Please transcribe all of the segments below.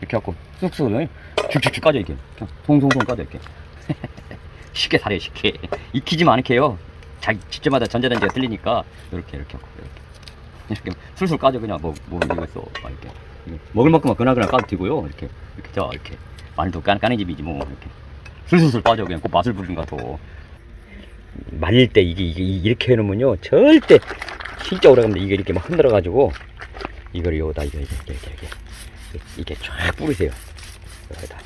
이렇게 갖고 쑥쑥 쭉쭉쭉 까져 이렇게. 그냥 송송송 까져 이렇게. 쉽게 살아요 쉽게. 익히지만 않게요. 자기 집집마다 전자레인지가 틀리니까 이렇게 이렇게 하고 이렇게. 이렇게 술술 까져 그냥 뭐, 뭐 이거 있어. 막 이렇게. 먹을 만큼만 그나그나 까도 되고요. 이렇게 이렇게 저 이렇게. 마늘도 까는, 까는 집이지 뭐. 이렇게. 술술술 빠져 그냥 꼭 맛을 부르는 것 같아 말릴 때 이게, 이게 이렇게 해놓으면요. 절대 진짜 오래 갑니다. 이게 이렇게 막 흔들어 가지고. 이걸 여기다 이거 이렇게 이렇게 이렇게 이렇게 쫙 뿌리세요. 여기다.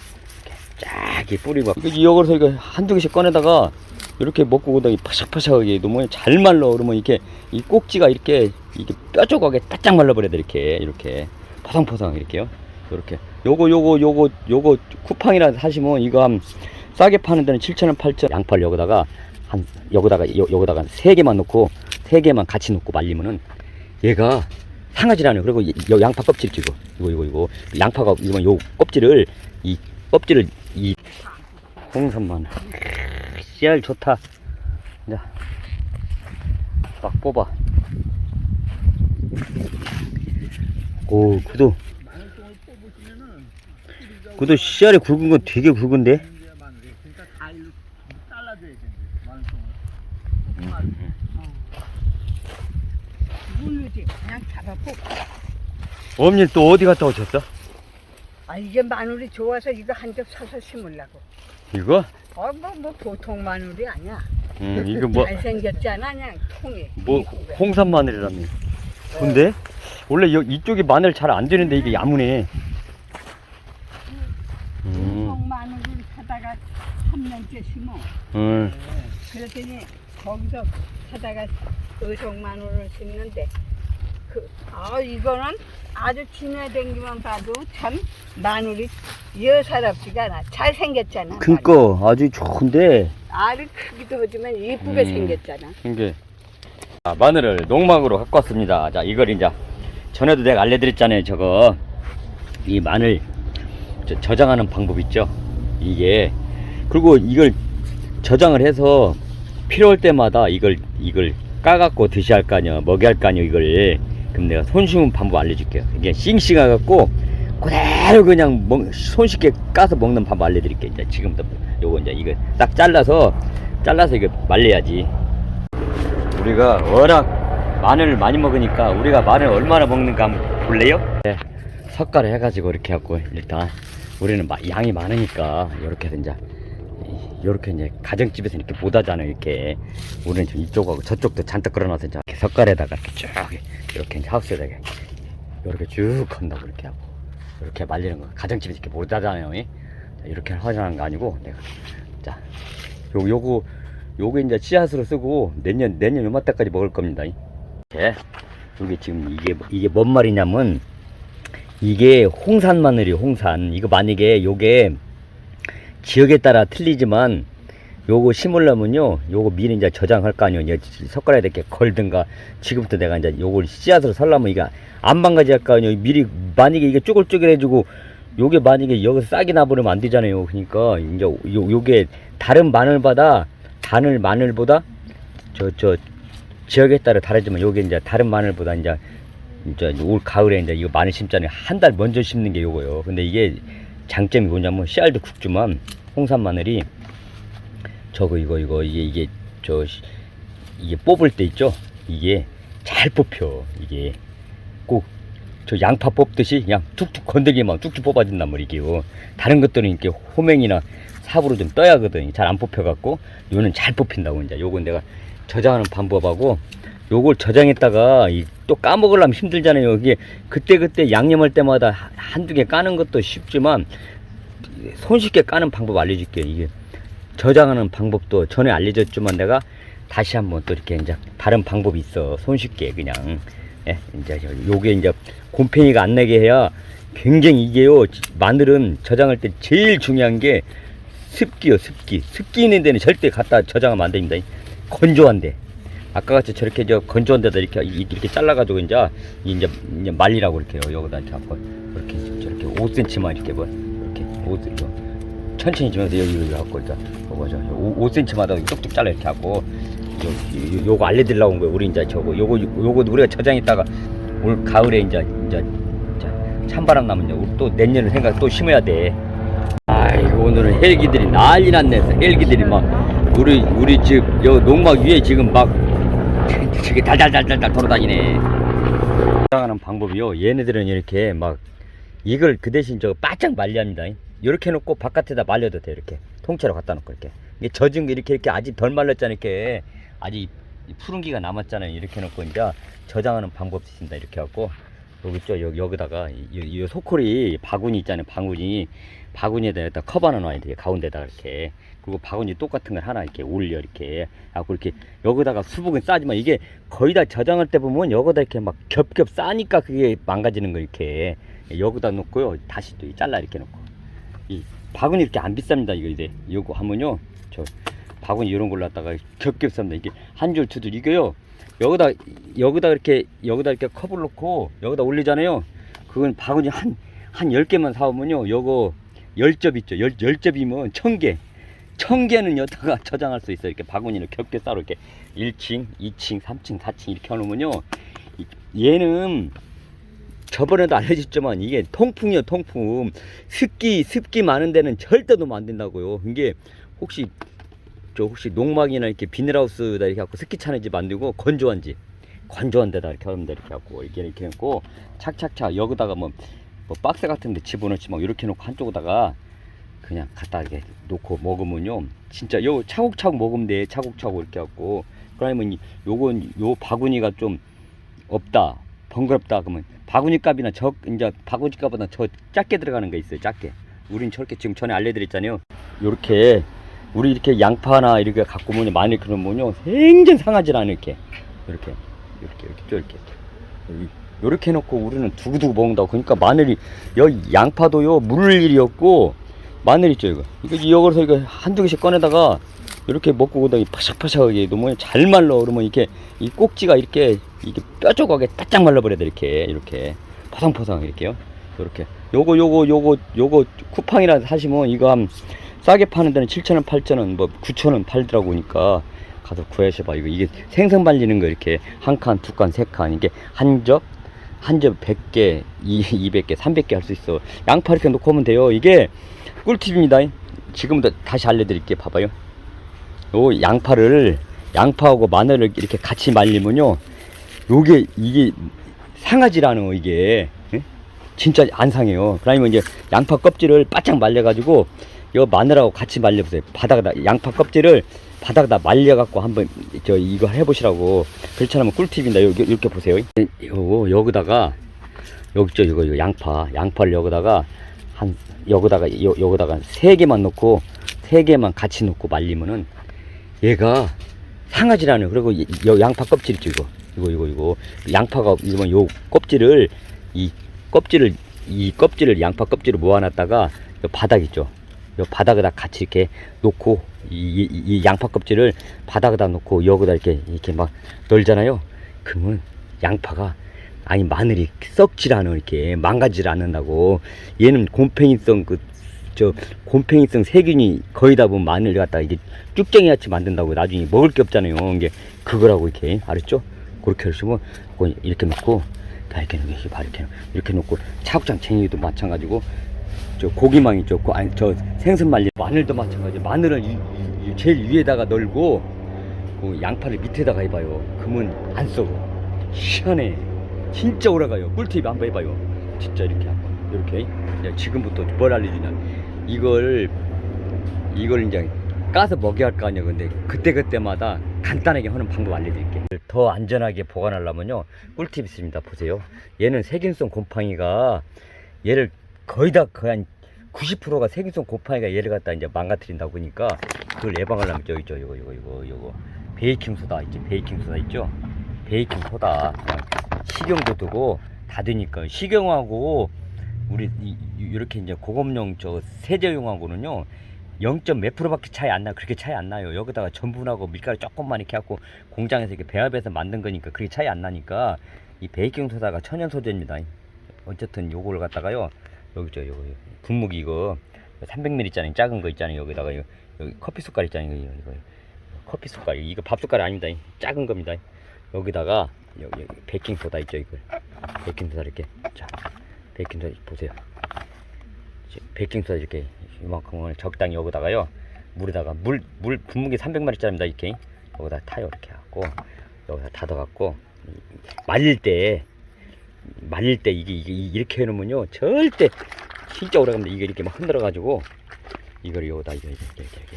이렇게 쫙 이렇게 뿌리고 이거서 이거 한두 개씩 꺼내다가 이렇게 먹고 그다음에 파삭파삭하게 놓으면 잘 말라. 그러면 이렇게 이 꼭지가 이렇게 이게 뾰족하게 바짝 말라버려야 돼. 이렇게 이렇게. 파상파상 이렇게요. 이렇게. 요거 요거 요거 요거 쿠팡이라 사시면 이거 한 싸게 파는 데는 7,000원 8,000원 양파를 여기다가 한 여기다가 요, 여기다가 세 개만 넣고 세 개만 같이 넣고 말리면은 얘가 상하지 않아요. 그리고 이- 요 양파 껍질 이거 이거 이거 이거 양파가 이거 요 껍질을 이 껍질을 이 홍삼만 씨알 좋다. 자, 막 뽑아. 오, 구도 구도 씨알이 굵은 건 되게 굵은데. 그러니까 다 일로 잘라줘야지 마늘송을 모르지 그냥 잡아보 어머니 또 어디 갔다 오셨어? 아 이게 마늘이 좋아서 이거 한겹 사서 심으려고 이거? 어 뭐 뭐 보통 마늘이 아니야 음, 이거 뭐, 잘생겼잖아 그냥 통이 뭐. 홍삼 마늘이라며. 근데, 원래 여, 이쪽이 마늘 잘 안 되는데 이게 야무네. 음, 보통 마늘을 사다가 3년째 심어 음, 그랬더니 거기서 사다가 의성 마늘을 심는데 그, 아 이거는 아주 지내댕기만 봐도 참 마늘이 여사롭지가 않아 잘생겼잖아 그니까 아주 좋은데, 알이 크기도 하지만 예쁘게 음. 생겼잖아 이게. 자, 마늘을 농막으로 갖고 왔습니다. 자, 이걸 이제, 전에도 내가 알려드렸잖아요. 저거, 이 마늘 저, 저장하는 방법 있죠? 이게. 그리고 이걸 저장을 해서 필요할 때마다 이걸, 이걸 까갖고 드셔야 할 거 아니야. 먹여야 할 거 아니야, 이걸. 그럼 내가 손쉬운 방법 알려줄게요. 이게 싱싱해갖고, 그대로 그냥 먹, 손쉽게 까서 먹는 방법 알려드릴게요. 이제 지금부터 요거 이제 이거 딱 잘라서, 잘라서 이거 말려야지. 우리가 워낙 마늘을 많이 먹으니까 우리가 마늘 얼마나 먹는가 한번 볼래요? 네, 섞가를 해가지고 이렇게 하고 일단 우리는 마- 양이 많으니까 이렇게 해서 이제 이렇게 이제 가정집에서 이렇게 못 하잖아요 이렇게 우리는 좀 이쪽하고 저쪽도 잔뜩 끌어놔서 이제 젓갈에다가 이렇게 쭉 이렇게 이제 하우스에다가 이렇게 쭉 건다고 이렇게 하고 이렇게 말리는 거 가정집에서 이렇게 못 하잖아요 이렇게 하자는 거 아니고 내가 자 요, 요거 요거 이제 씨앗으로 쓰고 내년 내년 요맘때까지 먹을 겁니다. 예. 이게 지금 이게 이게 뭔 말이냐면 이게 홍산 마늘이에요. 홍산. 이거 만약에 요게 지역에 따라 틀리지만 요거 심으려면요. 요거 미리 이제 저장할 거 아니에요. 이제 젓가락에 이렇게 걸든가 지금부터 내가 이제 요걸 씨앗으로 살려면 이거 안방가지 할거 아니에요. 미리 만약에 이게 쪼글쪼글해지고 요게 만약에 여기서 싹이 나버리면 안 되잖아요. 그러니까 이제 요 요게 다른 마늘보다 마늘 마늘보다 저 저 지역에 따라 다르지만 요게 이제 다른 마늘보다 이제 이제 올 가을에 이제 이거 마늘 심잖아요. 한 달 먼저 심는 게 요거요. 근데 이게 장점이 뭐냐면 씨알도 굵지만 홍산 마늘이 저거 이거 이거 이게 이게 저 시- 이게 뽑을 때 있죠. 이게 잘 뽑혀. 이게 꼭 저 양파 뽑듯이 그냥 툭툭 건들기만 툭툭 뽑아진단 말이게요. 다른 것들은 이렇게 호맹이나 삽으로 좀 떠야 하거든. 잘 안 뽑혀갖고 요는 잘 뽑힌다고 이제 요건 내가 저장하는 방법하고 요걸 저장했다가 이또 까먹으려면 힘들잖아요. 이게 그때 그때 양념할 때마다 한- 한두 개 까는 것도 쉽지만 손쉽게 까는 방법 알려줄게요. 이게 저장하는 방법도 전에 알려줬지만 내가 다시 한번 또 이렇게 이제 다른 방법이 있어. 손쉽게 그냥 예, 이제 저- 요게 이제 곰팡이가 안 나게 해야 굉장히 이게요. 마늘은 저장할 때 제일 중요한 게 습기요, 습기. 습기 있는 데는 절대 갖다 저장하면 안 됩니다. 건조한데. 아까 같이 저렇게 저 건조한 데다 이렇게 이- 이렇게 잘라 가지고 이제 이제 이제 말리라고 이렇게 요 여기다 이렇게 한번 이렇게 저렇게 5cm만 이렇게 뭐 이렇게 5 저, 천천히 주면서 여기 여기 갖고 이제 요거 저 5, 5cm마다 뚝뚝 잘라 이렇게 하고 요, 요, 요 거 알려드리려고 온 거예요. 우리 이제 저거 요거 요거 우리가 저장했다가 올 가을에 이제 이제 자, 찬바람 나면요 또 내년을 생각 또 심어야 돼. 아이고 오늘은 헬기들이 난리 났네. 헬기들이 막 우리 우리 집여 농막 위에 지금 막 저기 달달달달달 돌아다니네. 하는 방법이요. 얘네들은 이렇게 막 이걸 그 대신 저 바짝 말려합니다. 이렇게 놓고 바깥에다 말려도 돼 이렇게. 통째로 갖다 놓고 이렇게. 이게 젖은 게 이렇게 이렇게 아직 덜 말랐잖아 이렇게. 아직 이 푸른기가 남았잖아요 이렇게 놓고 이제 저장하는 방법이 있습니다 이렇게 갖고. 여기 있죠 여기 여기다가 이, 이 소쿠리 바구니 있잖아요 바구니. 바구니에다 일단 커버는 놔야 돼요 가운데다가 이렇게. 그리고 바구니 똑같은 걸 하나 이렇게 올려 이렇게. 하고 이렇게 여기다가 수북은 싸지만 이게 거의 다 저장할 때 보면 여기다 이렇게 막 겹겹 싸니까 그게 망가지는 거 이렇게 여기다 놓고요. 다시 또 잘라 이렇게 놓고. 이 바구니 이렇게 안 비쌉니다. 이거 이제 이거 하면요. 저 바구니 이런 걸로 갖다가 겹겹 쌉니다. 이게 한 줄 두 줄 이게요. 여기다 여기다 이렇게 여기다 이렇게 컵을 놓고 여기다 올리잖아요. 그건 바구니 한 한 열개만 사오면요. 요거 열접 있죠. 열, 열 접이면 천개. 천 개는 여기다가 저장할 수 있어요. 이렇게 바구니를 겹게 싸로 이렇게 1층 2층 3층 4층 이렇게 해놓으면요. 이- 얘는 저번에도 알려줬지만 이게 통풍이요 통풍. 습기 습기 많은 데는 절대 놓으면 안 된다고요. 이게 혹시 저 혹시 농막이나 이렇게 비닐하우스다 이렇게 갖고 습기 차는 집안 되고 건조한 집 건조한 데다 이렇게 하면 돼 이렇게 갖고 이렇게 이렇게 놓고 착착착 여기다가 뭐, 뭐 박스 같은 데 집어넣지 막 이렇게 놓고 한쪽에다가 그냥 갖다 이렇게 놓고 먹으면요. 진짜 요 차곡차곡 먹으면 돼. 차곡차곡 이렇게 갖고. 그러면 이- 요건 요 바구니가 좀 없다 번거롭다 그러면 바구니 값이나 저 이제 바구니 값보다 저 작게 들어가는 거 있어요 작게. 우린 저렇게 지금 전에 알려드렸잖아요. 요렇게 우리 이렇게 양파나 이렇게 갖고 오면 많이 그러면요 생전 상하지 않아 이렇게. 이렇게 이렇게 이렇게 또 이렇게. 요렇게 해놓고 우리는 두고두고 먹는다고. 그러니까 마늘이 여기 양파도요 물을 일이 없고 마늘 있죠 이거. 이거 여기서 이거 한두 개씩 꺼내다가 이렇게 먹고 오다가 파삭파삭하게 놓으면 잘 말라 그러면 이렇게 이 꼭지가 이렇게 이게 뾰족하게 바짝 말라버려야 돼 이렇게 이렇게 포상포상 이렇게요 이렇게 요거 요거 요거 요거 쿠팡이라 사시면 이거 한 싸게 파는 데는 7,000원 8,000원 뭐 9,000원 팔더라고 보니까 가서 구하셔봐 이거 이게 생선 말리는 거 이렇게 한 칸 두 칸 세 칸 이게 한접 한접 100개, 200개, 300개 할 수 있어. 양파 이렇게 놓고 오면 돼요. 이게 꿀팁입니다. 지금부터 다시 알려드릴게요. 봐봐요. 요 양파를, 양파하고 마늘을 이렇게 같이 말리면요. 요게, 이게 상하지라는 거, 이게. 예? 진짜 안 상해요. 그러면 이제 양파 껍질을 바짝 말려가지고 요 마늘하고 같이 말려보세요. 바닥에다, 양파 껍질을 바닥에다 말려갖고 한번 저 이거 해보시라고. 그렇지 않으면 꿀팁입니다. 여기 이렇게 보세요. 요거 여기다가 여기 있죠 이거, 양파 양파를 여기다가 한 여기다가 요, 여기다가 세 개만 넣고 세 개만 같이 넣고 말리면은 얘가 상하지 않아요. 그리고 이- 요 양파 껍질 있죠 이거 이거 이거 이거 양파가 이러면 요 껍질을 이 껍질을 이 껍질을 양파 껍질을 모아놨다가 요 바닥 있죠. 요 바닥에다 같이 이렇게 놓고 이, 이, 이 양파 껍질을 바닥에다 놓고 여기다 이렇게 이렇게 막 널잖아요. 그러면 양파가 아니 마늘이 썩질 않아 이렇게 망가질 않는다고 얘는 곰팡이성 그 저 곰팡이성 세균이 거의 다 보면 마늘 갖다가 이게 쭉쟁이 같이 만든다고 나중에 먹을 게 없잖아요. 이게 그거라고 이렇게 알았죠? 그렇게 하시면 이렇게 놓고 다 이렇게 놓고 이렇게 바 이렇게 놓고 차국장 챙이도 마찬가지고 저 고기망 있죠 고- 아니 저 생선 말리 마늘도 마찬가지 마늘은 이, 이- 이 제일 위에다가 널고 그 양파를 밑에다가 해봐요. 그러면 안 썩어 시원해. 진짜 오래 가요. 꿀팁 한번 해봐요. 진짜 이렇게 한번. 이렇게. 지금부터 뭘 알려주냐 이걸 이걸 이제 까서 먹여야 할거 아니야. 근데 그때그때마다 간단하게 하는 방법 알려드릴게요 더 안전하게 보관하려면요 꿀팁 있습니다. 보세요. 얘는 세균성 곰팡이가 얘를 거의 다 거의 한 90%가 세균성 곰팡이가 얘를 갖다 이제 망가뜨린다 보니까 그걸 예방하려면 저기 있죠. 이거 이거 이거 이거. 베이킹 소다 있죠 베이킹 소다 있죠? 베이킹 소다. 식용도 두고 다 되니까. 식용하고 우리 이렇게 이제 고급용 저 세제용하고는요 0. 몇 프로밖에 차이 안 나. 그렇게 차이 안 나요. 여기다가 전분하고 밀가루 조금만 이렇게 갖고 공장에서 이렇게 배합해서 만든 거니까 그렇게 차이 안 나니까 이 베이킹 소다가 천연 소재입니다. 어쨌든 요거를 갖다가요. 여기 있죠. 요거. 분무기 이거 300ml 있잖아요. 작은 거 있잖아요. 여기다가 요 여기 커피 숟갈 있잖아요. 이거, 이거. 커피 숟갈. 이거 밥 숟갈 아닙니다. 작은 겁니다. 여기다가 여기, 베이킹 소다 있죠. 이거. 베이킹 소다 이렇게 자. 베이킹소다 보세요. 베이킹소다 이렇게 이만큼을 적당히 여기다가요. 물에다가 물, 물 분무기 300마리짜리입니다. 이렇게 여기다 타요. 이렇게 갖고 여기다 닫아갖고 말릴 때 말릴 때 이게, 이게 이렇게 해놓으면요 절대 진짜 오래갑니다. 이게 이렇게 막 흔들어가지고 이걸 여기다 이렇게 이렇게 이렇게,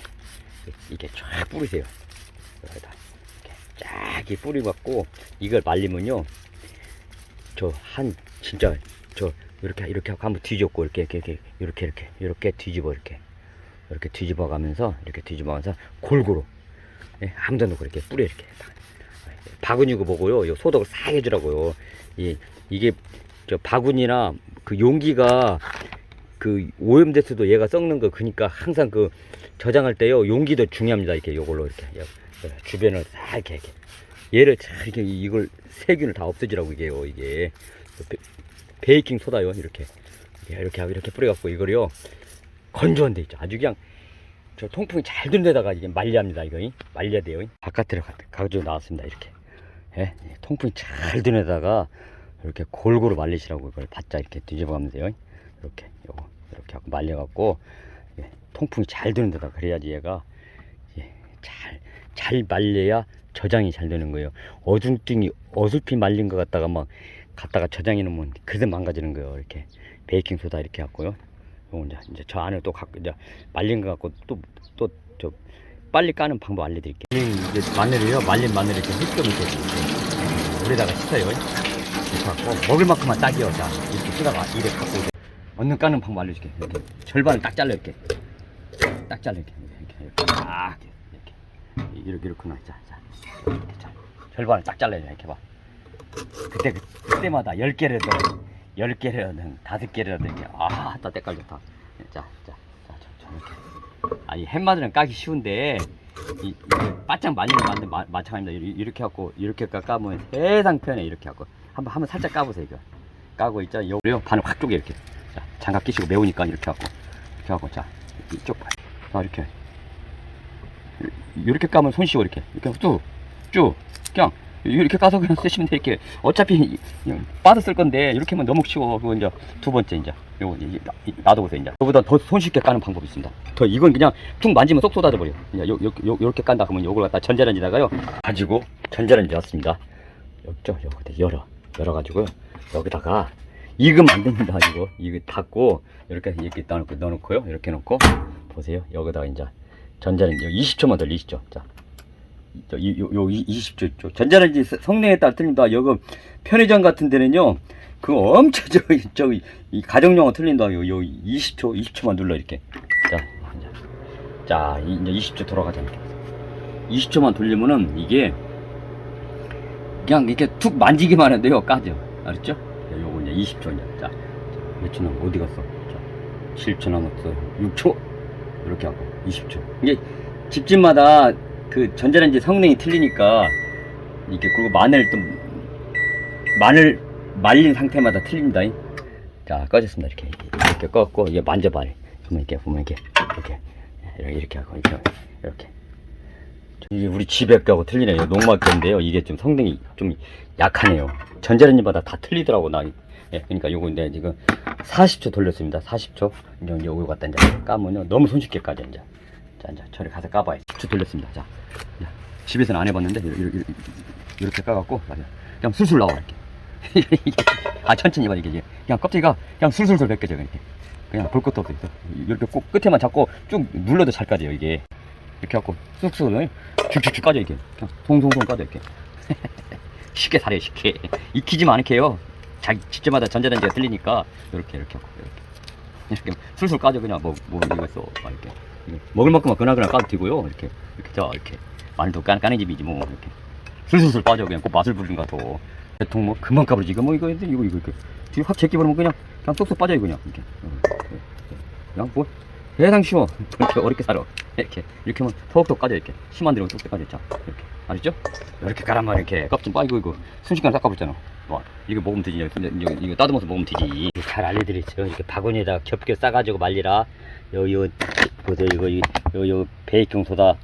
이게 쫙 뿌리세요. 여기다 이렇게 쫙 뿌리갖고 이걸 말리면요 저 한 진짜 저 이렇게 이렇게 하고 한번 뒤집고 이렇게 이렇게 이렇게 이렇게 이렇게 이렇게 뒤집어 이렇게. 이렇게 뒤집어 가면서 이렇게 뒤집어 가면서 골고루. 예, 아무데나 놓고 이렇게 뿌려 이렇게. 바구니고 뭐고요. 요 소독을 싹 해주라고요. 이 이게 저 바구니나 그 용기가 그 오염됐어도 얘가 썩는 거 그니까 항상 그 저장할 때요. 용기도 중요합니다. 이렇게 요걸로 이렇게. 요- 요 주변을 싹 이렇게, 이렇게. 얘를 잘 이렇게 이걸 세균을 다 없애주라고 이게요 이게 베, 베이킹 소다요 이렇게. 이렇게 이렇게 하고 이렇게 뿌려갖고 이거를요 건조한 데 있죠. 아주 그냥 저 통풍이 잘된 데다가 이게 말려야 합니다 이거. 말려야 돼요. 바깥으로 가- 가지고 나왔습니다 이렇게. 예, 예, 통풍이 잘된 데다가 이렇게 골고루 말리시라고 이걸 바짝 이렇게 뒤집어 가면서요. 이렇게 요거 이렇게 하고 말려갖고 예, 통풍이 잘 되는 데다 그래야지 얘가 예, 잘, 잘 말려야 저장이 잘 되는 거예요. 어중증이 어설피 말린 것 같다가 막 갖다가 저장해 놓으면 그새 망가지는 거예요. 이렇게 베이킹 소다 이렇게 갖고요. 요거 이제, 이제 저 안에 또 갖고 이제 말린 거 갖고 또 또 저 빨리 까는 방법 알려드릴게요. 이제 마늘이요 말린 마늘 이렇게 휘좀 이렇게 이렇게 물에다가 씻어요. 이렇게 갖고 먹을 만큼만 딱이요. 자 이렇게 쓰다가 이래 갖고 이제 얼른 까는 방법 알려줄게. 이렇게 절반을 딱 잘라 이렇게. 딱 잘라 이렇게. 이렇게 이렇게 딱 이렇게. 이렇게. 이렇게 놔 자, 자. 이렇게 자. 절반을 딱 잘라야 돼 이렇게 봐 그때 그, 그때마다 10개라든 10개라든 5개라든 이렇게 아따 때깔 좋다. 자, 자, 자, 자, 자 이렇게. 아니 햄마들은 까기 쉬운데 이, 이게 바짝 말리는 만든 마, 마찬가지입니다. 이- 이렇게 갖고 이렇게 까- 까면 세상 편해 이렇게 갖고. 한번 한번 살짝 까보세요 이거. 까고 있죠? 요래요 반을 확 쪼개 이렇게. 자 장갑 끼시고 매우니까 이렇게 갖고 이렇게 하고 자 이쪽 봐. 자 이렇게. 이렇게 까면 손쉬워 이렇게. 이렇게 쭉쭉 그냥 이렇게 까서 그냥 쓰시면 돼. 이렇게 어차피 그냥 빠졌을 건데 이렇게 하면 너무 쉬워. 그거 이제 두 번째 이제 요거 이제 이- 놔둬보세요 이제 그보다 더 손쉽게 까는 방법이 있습니다. 더 이건 그냥 툭 만지면 쏙 쏟아져 버려 이제 요, 요, 요, 요렇게 깐다 그러면 요걸 갖다 전자레인지다가요. 가지고 전자레인지 넣습니다. 여기죠? 여기 열어. 열어 가지고요. 여기다가 익으면 안 됩니다. 이거. 이거 닫고 이렇게 이렇게 넣어놓고 넣어놓고요. 이렇게 놓고 보세요. 여기다가 이제 전자레인지 20초만 돌리시죠. 자 저, 이, 요, 요, 이- 20초, 저, 전자레인지 스- 성능에 따라 틀린다. 여기 편의점 같은 데는요, 그 엄청, 저, 저, 이 가정용어 틀린다. 요, 요, 20초, 20초만 눌러, 이렇게. 자. 자, 이, 이제 20초 돌아가자. 이렇게. 20초만 돌리면은 이게, 그냥 이렇게 툭 만지기만 하는데요, 까죠. 알았죠? 자, 요거 이제 20초, 이제. 자, 몇초 남았, 어디 갔어? 자, 7초 남았어. 6초. 이렇게 하고, 20초. 이게 집집마다 그 전자레인지 성능이 틀리니까 이게 그리고 마늘 또 마늘 말린 상태마다 틀립니다. 자 꺼졌습니다. 이렇게 이렇게 껐고 이게 만져봐. 그러면 이렇게 보면 이렇게 이렇게 이렇게 이렇게 하고 이렇게 이렇게 이게 우리 집액하고 틀리네요. 농막인데요. 이게 좀 성능이 좀 약하네요. 전자레인지마다 다 틀리더라고 나. 예, 그러니까 요거 이제 지금 40초 돌렸습니다. 40초. 이제 요거 갖다 이제 까면요 너무 손쉽게 까죠 이제. 자, 이제 저리 가서 까봐요. 10초 돌렸습니다. 자, 자, 집에서는 안 해봤는데 이렇게, 까갖고 맞아. 그냥 술술 나와 이렇게. 아 천천히 봐 이게. 그냥 껍데기가 그냥 술술술 벗겨져 이렇게. 그냥 볼 것도 없어. 이렇게 꼭 끝에만 잡고 쭉 눌러도 잘 까져요 이게. 이렇게 갖고 쑥쑥 쭉쭉쭉 까져 이렇게. 그냥 송송송 까져 이렇게. 쉽게 살아요 쉽게. 익히지만 않게 해요. 자기 집집마다 전자레인지가 틀리니까 이렇게 이렇게 하고 이렇게. 이렇게 술술 까져 그냥 뭐 뭐 이거 있어 막 이렇게. 이거 먹을 만큼만 그나그나 까도 되고요. 이렇게 이렇게 자 이렇게 마늘도 까, 까는 집이지 뭐. 이렇게 술술술 빠져. 그냥 꼭 맛을 부르는 것 같아. 대통 뭐 금방 까버리지. 이거 뭐 이거 이거 이거 이거 뒤에 확 제끼 버리면 그냥 그냥 쏙쏙 빠져 그냥. 이렇게. 그냥 뭐 세상 쉬워. 그렇게 어렵게 살아. 이렇게 이렇게 하면 톡톡 까져 이렇게. 심한 데로 쏙쏙 까져 자. 이렇게. 알았죠? 이렇게 까란 말이야 이렇게. 껍질 빠이고 이거 순식간에 닦아버렸잖아. 와 이거 먹으면 되지 이거, 이거, 따듬어서 먹으면 되지. 잘 알려드렸죠. 이렇게 바구니에다 겹게 싸가지고 말리라. 요, 요, 보세요. 이거, 이- 요, 요, 베이킹 소다.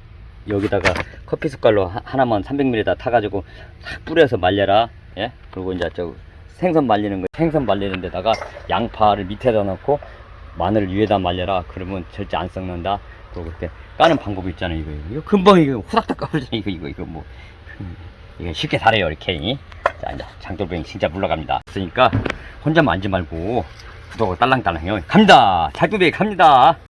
여기다가 커피 숟갈로 하- 하나만 300ml에다 타가지고 탁 뿌려서 말려라. 예? 그리고 이제 저 생선 말리는 거 생선 말리는 데다가 양파를 밑에다 넣고 마늘을 위에다 말려라 그러면 절대 안 썩는다 그리고 그때 까는 방법이 있잖아요 이거 이거 금방 이거 후닥닥 까버리잖아 이거 이거 이거 뭐 이거 쉽게 잘해요 이렇게 자 장돌뱅이 진짜 물러갑니다. 그러니까 혼자 만지 말고 구독을 딸랑딸랑 해요. 갑니다. 장돌뱅이 갑니다